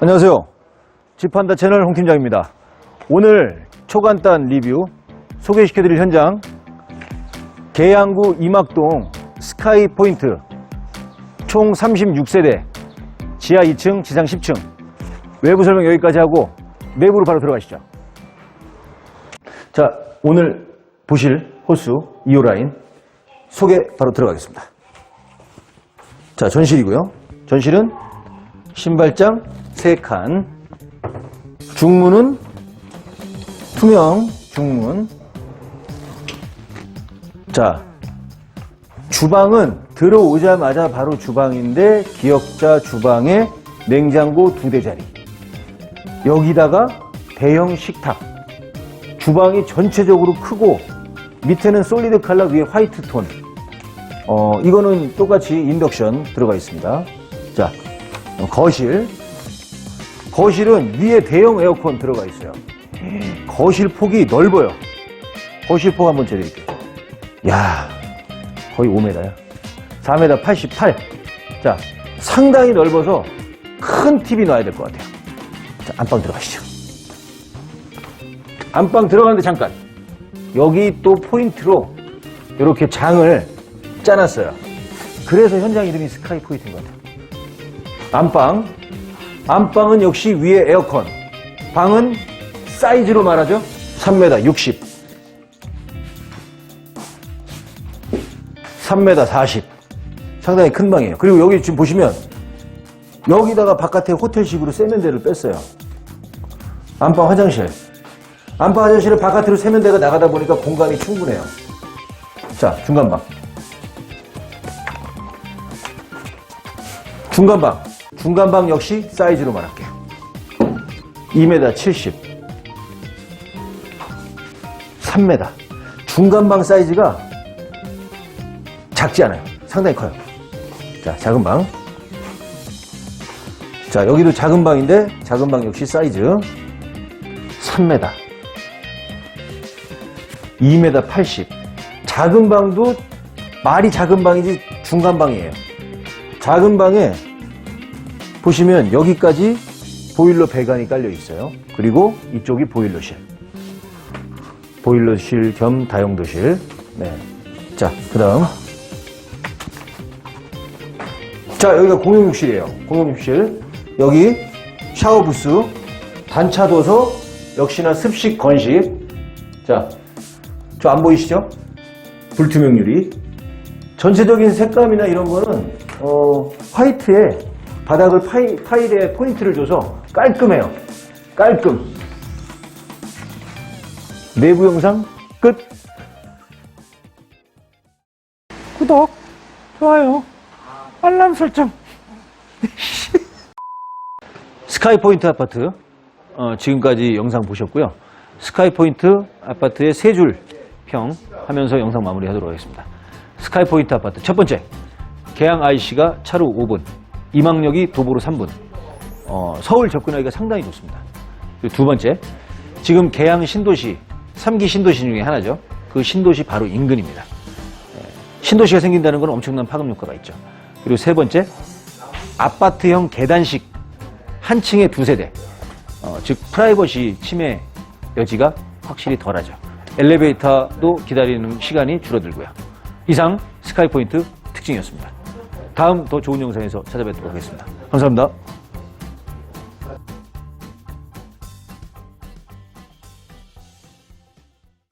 안녕하세요. 집한다 채널 홍 팀장입니다. 오늘 초간단 리뷰 소개시켜 드릴 현장 계양구 이막동 스카이 포인트 총 36세대 지하 2층 지상 10층 외부 설명 여기까지 하고 내부로 바로 들어가시죠. 자 오늘 보실 호수 2호 라인 소개 바로 들어가겠습니다. 자 전실이고요. 전실은 신발장 3칸. 중문은 투명 중문. 자 주방은 들어오자마자 바로 주방인데 기역자 주방에 냉장고 두 대 자리. 여기다가 대형 식탁. 주방이 전체적으로 크고 밑에는 솔리드 칼라 위에 화이트 톤. 어, 이거는 똑같이 인덕션 들어가 있습니다. 자 어, 거실 거실은 위에 대형 에어컨 들어가 있어요. 거실 폭이 넓어요. 거실 폭 한번 재드릴게요. 야 거의 5m야. 4m 88 자, 상당히 넓어서 큰 TV 놔야 될 것 같아요. 자, 안방 들어가시죠. 안방 들어가는데 잠깐. 여기 또 포인트로 이렇게 장을 짜놨어요. 그래서 현장 이름이 스카이 포인트인 것 같아요. 안방. 안방은 역시 위에 에어컨. 방은 사이즈로 말하죠. 3m 60. 3m 40. 상당히 큰 방이에요. 그리고 여기 지금 보시면 여기다가 바깥에 호텔식으로 세면대를 뺐어요. 안방 화장실. 안방 화장실을 바깥으로 세면대가 나가다 보니까 공간이 충분해요. 자, 중간방. 중간방. 중간방 역시 사이즈로 말할게요. 2m 70. 3m. 중간방 사이즈가 작지 않아요. 상당히 커요. 자, 작은 방. 자, 여기도 작은 방인데, 작은 방 역시 사이즈 3m. 2m 80. 작은 방도 말이 작은 방이지 중간 방이에요. 작은 방에 보시면 여기까지 보일러 배관이 깔려 있어요. 그리고 이쪽이 보일러실. 보일러실 겸 다용도실. 네. 자, 그 다음. 자, 여기가 공용욕실이에요. 공용욕실. 여기 샤워 부스, 단차 도서, 역시나 습식 건식. 자, 저 안 보이시죠? 불투명 유리. 전체적인 색감이나 이런 거는 어, 화이트에 바닥을 파이, 타일에 포인트를 줘서 깔끔해요. 깔끔. 내부 영상 끝. 구독, 좋아요, 알람 설정. 스카이포인트 아파트 어, 지금까지 영상 보셨고요. 스카이포인트 아파트의 세 줄 평 하면서 영상 마무리하도록 하겠습니다. 스카이포인트 아파트 첫 번째 계양 IC가 차로 5분, 이망역이 도보로 3분. 어, 서울 접근하기가 상당히 좋습니다. 두 번째 지금 계양 신도시 3기 신도시 중에 하나죠. 그 신도시 바로 인근입니다. 예, 신도시가 생긴다는 건 엄청난 파급 효과가 있죠. 그리고 세 번째 아파트형 계단식 한 층에 두 세대, 어, 즉 프라이버시 침해 여지가 확실히 덜하죠. 엘리베이터도 기다리는 시간이 줄어들고요. 이상 스카이포인트 특징이었습니다. 다음 더 좋은 영상에서 찾아뵙도록 하겠습니다. 감사합니다.